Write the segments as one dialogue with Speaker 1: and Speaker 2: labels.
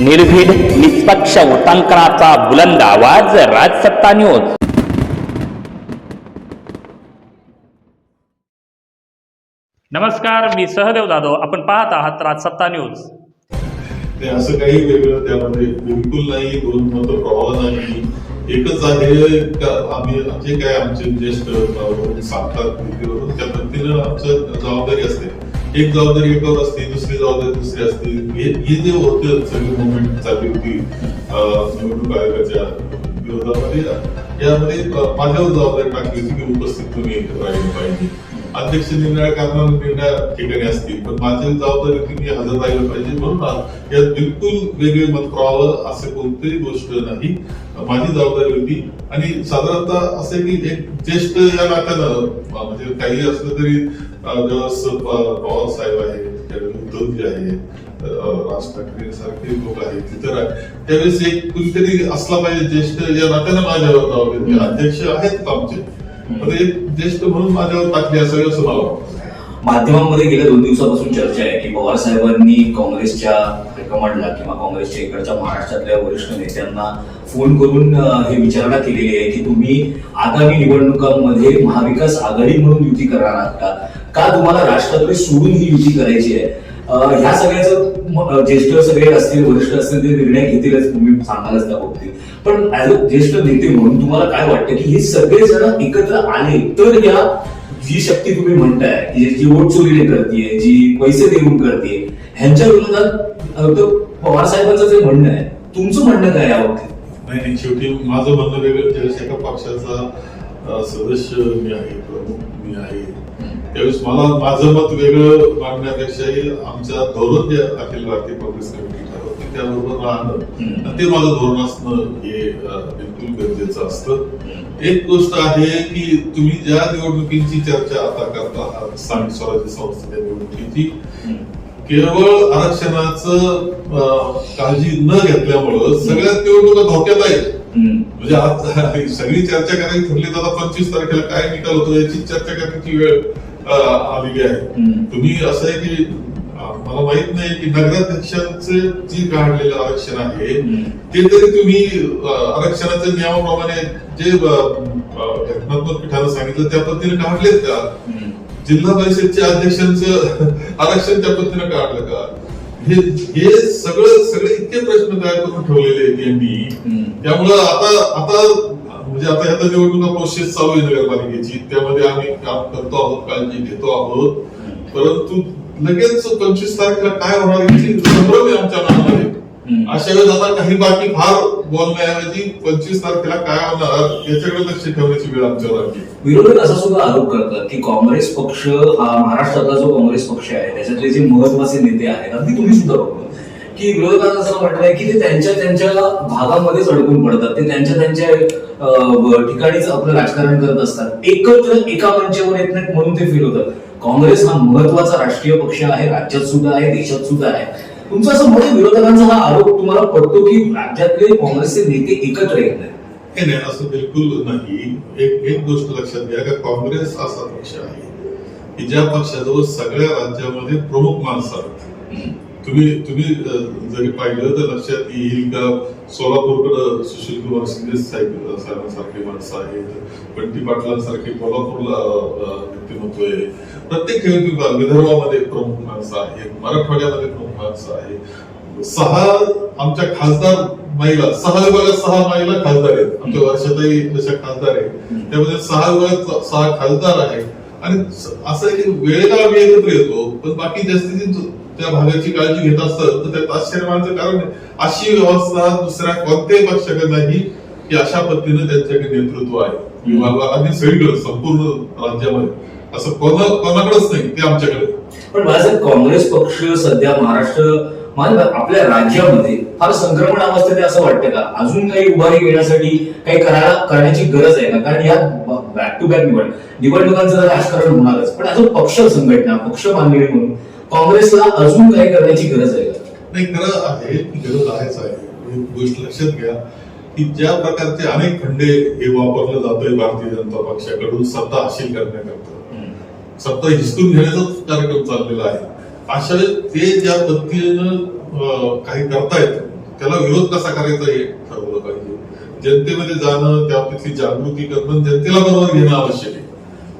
Speaker 1: निर्भीड निष्पक्ष उटांकनाचा बुलंद आवाज राजसत्ता न्यूज. नमस्कार मी सहदेव जाधव. आपण पाहत आहात राजसत्ता न्यूज.
Speaker 2: ते असं काही वेगळं त्यामध्ये बिलकुल नाही दोन मत प्रभाव नाही. एकच आहे का आम्ही जे काय आमचे ज्येष्ठ सांगतात त्या पद्धतीनं आमचं जबाबदारी असते. एक जबाबदारी एकावर असते दुसरी जबाबदारी दुसरी असते. हे जे होते सगळी मुवमेंट चालली होती निवडणूक आयोगाच्या विरोधामध्ये यामध्ये माझ्यावर जबाबदारी टाकली होती की उपस्थित तुम्ही राहिले पाहिजे. अध्यक्ष निर्णय कारणाने निर्णय ठिकाणी असतील. पण माझी जबाबदारी होती मी हजर राहिलं पाहिजे म्हणून यात बिलकुल वेगळे मत करावं असं कोणतीही गोष्ट नाही. माझी जबाबदारी होती. आणि साधारणतः असे की एक ज्येष्ठ या नात्यानं म्हणजे काही असलं तरी अं, पवार साहेब आहे उद्धवजी आहे राज ठाकरे सारखे लोक आहेत इतर आहे त्यावेळेस एक कुणीतरी असला पाहिजे ज्येष्ठ या नात्यानं माझ्यावर जबाबदारी म्हणजे अध्यक्ष आहेत आमचे? ज्येष्ठ म्हणून माझ्यावर टाकली असावी असं मला वाटतं.
Speaker 3: माध्यमांमध्ये गेल्या दोन दिवसापासून चर्चा आहे की पवार साहेबांनी काँग्रेसच्या हायकमांडला किंवा काँग्रेसच्या इकडच्या महाराष्ट्रातल्या वरिष्ठ नेत्यांना फोन करून हे विचारणा केलेली आहे की तुम्ही आगामी निवडणुकांमध्ये महाविकास आघाडी म्हणून युती करणार आहात का? तुम्हाला राष्ट्रपती सोडून ही युती करायची आहे? ह्या सगळ्याचं ज्येष्ठ सगळे असतील वरिष्ठ असतील ते निर्णय घेतीलच तुम्ही सांगालच त्या बाबतीत. पण ऍज अ ज्येष्ठ नेते म्हणून तुम्हाला काय वाटतं की हे सगळे जण एकत्र आले तर या जी शक्ती तुम्ही म्हणताय की जी वोट चोरीने करते जी पैसे देऊन करते ह्यांच्या विरोधात पवार साहेबांचं जे म्हणणं आहे तुमचं म्हणणं काय या बाबतीत?
Speaker 2: नाही नाही शेवटी माझं म्हणणं वेगळं एका पक्षाचा सदस्य मी आहे प्रमुख मी आहे त्यावेळेस मला माझं मत वेगळं मांडण्यापेक्षाही आमच्या धोरण जे अखिल भारतीय काँग्रेस कमिटी ठरवते त्याबरोबर राहणं. आणि ते माझं धोरण असणं हे बिलकुल गरजेचं असतं एक गोष्ट आहे की तुम्ही ज्या निवडणुकीची चर्चा आता करता आहात स्थानिक स्वराज्य संस्थेच्या निवडणुकीची केवळ आरक्षणाचं काळजी न घेतल्यामुळं सगळ्यात निवडणुका धोक्यात आहेत. म्हणजे आज सगळी चर्चा करायची ठरली तर आता पंचवीस तारखेला काय निकाल होतो याची चर्चा करण्याची वेळ आलेली आहे. तुम्ही असं आहे की मला माहीत नाही की नगराध्यक्षांचे जी काढलेलं आरक्षण आहे. ते जरी तुम्ही आरक्षणाच्या नियमाप्रमाणे जे घटनात्मक पीठानं सांगितलं त्या पद्धतीने काढलेत का. जिल्हा परिषदच्या अध्यक्षांचं आरक्षण त्या पद्धतीनं काढलं का हे हे सगळं सगळे इतके प्रश्न तयार करून ठेवलेले आहेत यांनी
Speaker 3: हम्म.
Speaker 2: त्यामुळं आता आता म्हणजे आता ह्या निवडणुका प्रोसेस चालू आहे नगरपालिकेची. त्यामध्ये आम्ही काम करतो आहोत काळजी घेतो आहोत. परंतु लगेच पंचवीस तारखेला काय होणार याची संभ्रम आहे. आमच्या मनामध्ये. अशा वेळेस आता काही बाकी फार बोलण्याऐवजी पंचवीस तारखेला काय होणार याच्याकडे लक्ष ठेवण्याची वेळ आमच्यावर आली
Speaker 3: विरोधक असा सुद्धा आरोप करतात की काँग्रेस पक्ष हा महाराष्ट्रातला जो काँग्रेस पक्ष आहे त्याच्यातले जे महत्त्वाचे नेते आहेत अगदी तुम्ही सुद्धा बघतो. की विरोधकांचं असं म्हटलं आहे की ते त्यांच्या त्यांच्या भागामध्येच अडकून पडतात. ते त्यांच्या त्यांच्या ठिकाणीच आपलं राजकारण करत असतात. एकत्र एका मंचावर येत नाहीत म्हणून ते फिरवतात काँग्रेस हा महत्त्वाचा राष्ट्रीय पक्ष आहे राज्यात सुद्धा आहे देशात सुद्धा आहे. तुमचं असं म्हणजे विरोधकांचा हा आरोप तुम्हाला पडतो की राज्यातले काँग्रेसचे नेते एकत्र येत नाहीत?
Speaker 2: हे नाही असं बिलकुल नाही. एक एक गोष्ट लक्षात घ्या का काँग्रेस असा पक्ष आहे की ज्या पक्षाजवळ सगळ्या राज्यामध्ये प्रमुख माणसं आहेत तुम्ही तुम्ही जरी पाहिलं तर लक्षात येईल का सोलापूरकडं सुशील कुमार शिंदे साहेब साहेबांसारखे माणसं आहेत. बंटी पाटलांसारखे कोल्हापूरला व्यक्तिमत्व आहे. प्रत्येक खेळ विदर्भामध्ये प्रमुख माणसं आहेत. मराठवाड्यामध्ये प्रमुख माणसं आहेत. सहा आमच्या खासदार महिला सहा विभागात सहा महिला खासदार आहेत. आमच्या वर्षातही तशा खासदार आहेत. त्यामध्ये सहा विभागात सहा खासदार आहेत. आणि असं आहे की वेळेला आम्ही एकत्र येतो पण बाकी जास्तीत त्या भागाची काळजी घेत असत तर त्यात आश्चर्य कारण अशी व्यवस्था दुसऱ्या कोणत्याही पक्षाकडे नाही की अशा पद्धतीनं त्यांच्याकडे नेतृत्व आहे. विभागाने सगळीकडे संपूर्ण राज्यामध्ये. असं कोणा कोणाकडेच नाही ते आमच्याकडे.
Speaker 3: पण माझं काँग्रेस पक्ष सध्या महाराष्ट्र म्हणजे आपल्या राज्यामध्ये फार संक्रमण अवस्थेत असं वाटतं का? अजून काही उभारी घेण्यासाठी काही करायला करण्याची गरज आहे का? कारण या बॅक टू बॅक निवड निवडणुकांचं राजकारण होणारच पण अजून पक्ष संघटना पक्ष बांधणी म्हणून काँग्रेसला अजून काही करण्याची गरज आहे?
Speaker 2: नाही खरं आहे गरज आहेच आहे. गोष्ट लक्षात घ्या की ज्या प्रकारचे अनेक खंडे हे वापरलं जातोय भारतीय जनता पक्षाकडून सत्ता हासिल करण्याकरता. सत्ता हिसकून घेण्याचाच कार्यक्रम चाललेला आहे. अशा ते ज्या पद्धतीनं काही करतायत त्याला विरोध कसा करायचा हे ठरवलं पाहिजे. जनतेमध्ये जाणं त्या तिथली जागृती करणं जनतेला बरोबर घेणं आवश्यक आहे.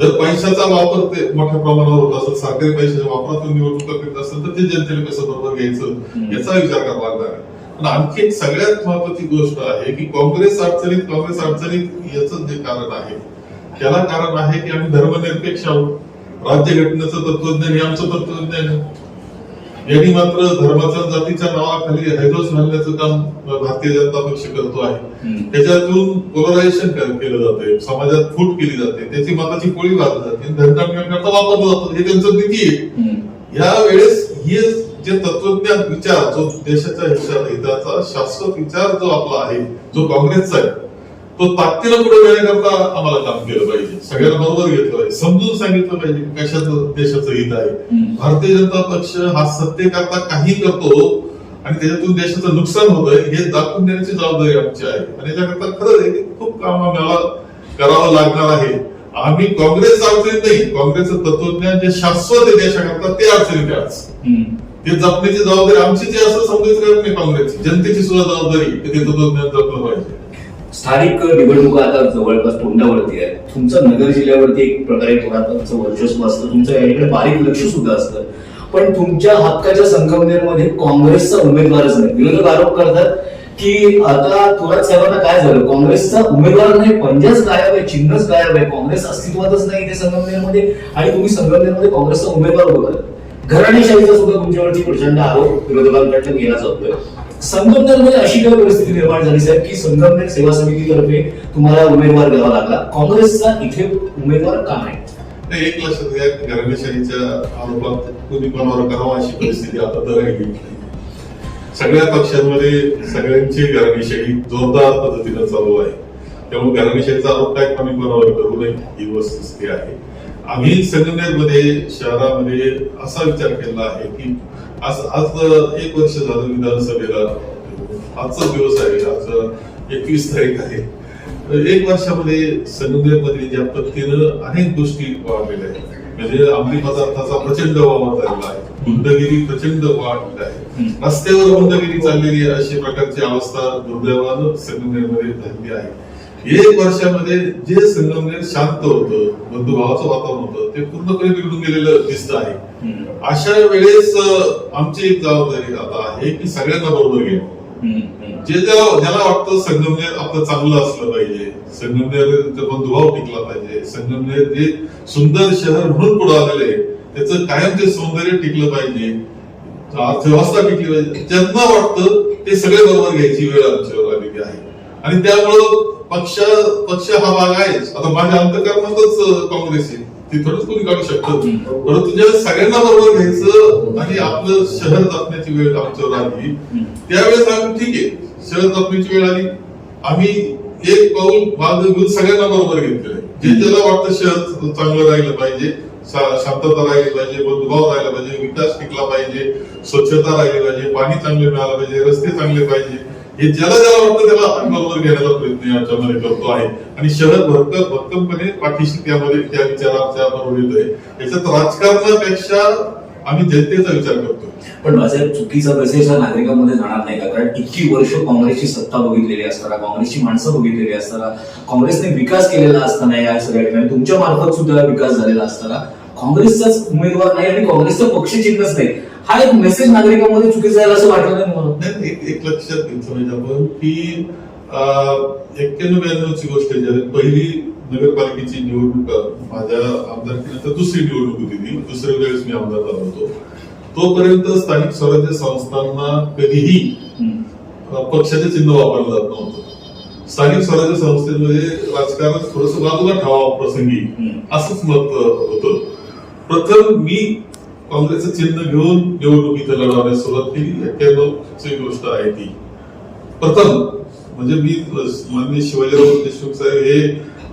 Speaker 2: जर पैशाचा वापर ते मोठ्या प्रमाणावर होत असेल सरकारी पैशाच्या वापरातून निवडणुका करीत असेल तर ते जनतेला कसं बरोबर घ्यायचं याचा विचार करावा लागणार आहे. पण आणखी एक सगळ्यात महत्वाची गोष्ट आहे की काँग्रेस अडचणीत काँग्रेस अडचणीत याच जे कारण आहे त्याला कारण आहे की आम्ही धर्मनिरपेक्ष आहोत. राज्यघटनेचं तत्वज्ञान हे आमचं तत्वज्ञान आहे. यांनी मात्र धर्माच्या जातीच्या नावाखाली हैदोस घालण्याचं काम भारतीय जनता पक्ष करतो आहे. त्याच्यातून पोलरायझेशन केलं जाते समाजात फूट केली जाते. त्याची मताची पोळी वाजली जाते. धनकामियांकरता वापरलं जातं हे त्यांचं नीती आहे. या वेळेस हे जे तत्वज्ञान विचार जो देशाच्या हिताचा शाश्वत विचार जो आपला आहे जो काँग्रेसचा आहे तो ताकदीनं पुढे नेण्याकरता आम्हाला काम केलं पाहिजे. सगळ्यांना बरोबर घेतलं पाहिजे. समजून सांगितलं पाहिजे कशाचं देशाचं हित आहे. भारतीय जनता पक्ष हा सत्तेकरता काही करतो आणि त्याच्यातून देशाचं नुकसान होतंय हे दाखवून देण्याची जबाबदारी आमची आहे. आणि याच्याकरता खरंच आहे की खूप काम आम्हाला करावं लागणार आहे. आम्ही काँग्रेस अडचणीत नाही. काँग्रेसचं तत्वज्ञान जे शाश्वत आहे देशाकरता ते अडचणीत आज. ते जपण्याची जबाबदारी आमची जी असं समजायचं नाही काँग्रेसची. जनतेची सुद्धा जबाबदारी ते तत्वज्ञान जपलं पाहिजे.
Speaker 3: स्थानिक निवडणुका आता जवळपास तोंडावरती आहे. तुमचं नगर जिल्ह्यावरती एक प्रकारे थोडा तुमचं वर्चस्व असतं. तुमचं याकडे बारीक लक्ष सुद्धा असतं. पण तुमच्या हक्काच्या संगमनेरमध्ये काँग्रेसचा उमेदवारच नाही. विरोधक आरोप करतात की आता थोरात साहेबांना काय झालं? काँग्रेसचा उमेदवार नाही पंजाच गायब आहे चिन्हच गायब आहे. काँग्रेस अस्तित्वातच नाही इथे संगमनेरमध्ये आणि तुम्ही संगमनेरमध्ये काँग्रेसचा उमेदवार बघत घराणेशाहीचा सुद्धा तुमच्यावरती प्रचंड आरोप विरोधकांकडून केला जातोय. संगमनेरमध्ये अशी काय परिस्थिती निर्माण झाली साहेब की संगमनेर सेवा समितीतर्फे तुम्हाला उमेदवार द्यावा लागला. काँग्रेसचा इथे उमेदवार का नाही?
Speaker 2: एक लक्षात घ्या की घराणेशाहीच्या आरोपात कोणी कोणावर करावं अशी परिस्थिती आता तर राहिली सगळ्या पक्षांमध्ये सगळ्यांची घराणेशाही जोरदार पद्धतीनं चालू आहे. त्यामुळे घराणेशाहीचा आरोप काय कमी कोणावर करू नये ही वस्तुस्थिती आहे. आम्ही संगमनेरमध्ये शहरामध्ये असा विचार केला आहे की आज आज एक वर्ष झालं विधानसभेला. आजचा दिवस आहे आज एकवीस तारीख आहे. एक वर्षामध्ये संगमनेरमध्ये ज्या पद्धतीनं अनेक गोष्टी वाढलेल्या आहेत. म्हणजे अंमली पदार्थाचा प्रचंड वावर झालेला आहे. गुंडगिरी प्रचंड वाढलेली आहे. रस्त्यावर गुंडगिरी चाललेली आहे अशी प्रकारची अवस्था दुर्दैवानं संगमनेरमध्ये झालेली आहे. एक वर्षामध्ये जे संगमनेर शांत होतं बंधुभावाचं वातावरण होतं ते पूर्णपणे बिघडून गेलेलं दिसत आहे. अशा वेळेस आमची एक जबाबदारी आता आहे की सगळ्यांना बरोबर घेणं. जे ज्याला ज्याला वाटतं संगमनेर आपलं चांगलं असलं पाहिजे संगमनेर बंधुभाव टिकला पाहिजे संगमनेर जे सुंदर शहर म्हणून पुढे आलेलं आहे त्याचं कायम ते सौंदर्य टिकलं पाहिजे अर्थव्यवस्था टिकली पाहिजे ज्यांना वाटतं ते सगळे बरोबर घ्यायची वेळ आमच्यावर आलेली आहे आणि त्यामुळं पक्ष पक्ष हा भाग आहेच. आता माझ्या अंतकरणातच काँग्रेस आहे. ती थोडंच कोणी काढू शकतं? परंतु ज्यावेळेस सगळ्यांना बरोबर घ्यायचं आणि आपलं शहर जपण्याची वेळ आमच्यावर आली त्यावेळेस आम्ही ठीक आहे. शहर जपण्याची वेळ आली. आम्ही एक पाऊल मागे घेऊन सगळ्यांना बरोबर घेतलेलं आहे. जे ज्याला वाटतं शहर चांगलं राहिलं पाहिजे शांतता राहिली पाहिजे बंधुभाव राहिला पाहिजे विकास टिकला पाहिजे स्वच्छता राहिली पाहिजे पाणी चांगले मिळालं पाहिजे रस्ते चांगले पाहिजे हे ज्याला ज्याला वाटतं त्याला आम्ही बरोबर घेण्याचा प्रयत्न याच्यामध्ये करतो आहे. आणि शहर भरकर भक्कमपणे पाठीशी त्यामध्ये त्या विचाराच्या बरोबर येतोय याच्यात राजकारणापेक्षा आम्ही जनतेचा विचार करतो
Speaker 3: पण माझा चुकीचा मेसेज हा नागरिकांमध्ये जाणार नाही का? कारण इतकी वर्ष काँग्रेसची सत्ता बघितलेली असताना काँग्रेसची माणसं बघितलेली असताना काँग्रेसने विकास केलेला असताना या सगळ्या ठिकाणी तुमच्या मार्फत सुद्धा विकास झालेला असताना काँग्रेसचाच उमेदवार नाही आणि काँग्रेसचं पक्ष चिन्हच नाही. हा एक मेसेज नागरिकांमध्ये चुकीचा जायला असं वाटलं नाही मला
Speaker 2: नाही, एक लक्षात घेतलं आपण की एक्क्याण्णव ब्याण्णव ची गोष्ट पहिली नगरपालिकेची निवडणूक माझ्या आमदारकीनंतर दुसरी निवडणूक होती ती. दुसऱ्या वेळेस मी आमदार झालो होतो. तोपर्यंत स्थानिक स्वराज्य संस्थांना कधीही पक्षाचे चिन्ह वापरलं जात नव्हतं. स्थानिक स्वराज्य संस्थेमध्ये राजकारण थोडस बाजूला ठेवावं प्रसंगी. असंच मत होतं. प्रथम मी काँग्रेसचं चिन्ह घेऊन निवडणुकीत लढवण्यास सुरुवात केली. अठ्ठ्याण्णवची गोष्ट आहे ती. प्रथम म्हणजे मी माननीय शिवाजीराव देशमुख साहेब हे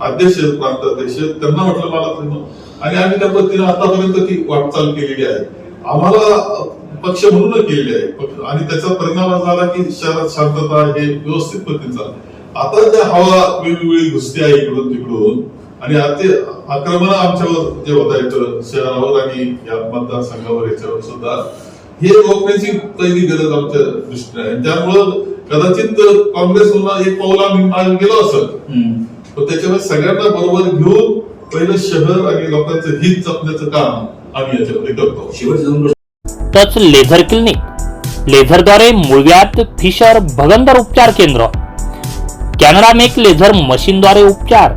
Speaker 2: अध्यक्ष प्रांताध्यक्ष त्यांना म्हटलं मला आणि आम्ही त्या पद्धतीने आतापर्यंत ती वाटचाल केलेली आहे. आम्हाला पक्ष म्हणून केलेली आहे. आणि त्याचा परिणाम झाला की शहरात शांतता हे व्यवस्थित पद्धतीचा आता ज्या हवा वेगवेगळी घुसते आहे इकडून तिकडून आणि आता आक्रमण आमच्यावर जे होत आहेत शहरावर आणि या मतदारसंघावर याच्यावर सुद्धा हे ओळखण्याची पहिली गरज आमच्या दृष्टीने आहे. त्यामुळं कदाचित काँग्रेसला एक पाऊल आम्ही मागे गेलो असत. पण त्याच्यामुळे सगळ्यांना बरोबर घेऊन पहिलं शहर आणि लोकांचं हित जपण्याचं काम आम्ही याच्यामध्ये करतो.
Speaker 3: प्रश्न
Speaker 1: टच लेझर क्लिनिक. लेझरद्वारे मूळव्याध फिशर भगंदर उपचार केंद्र. कॅनडा मेक लेझर मशीनद्वारे उपचार.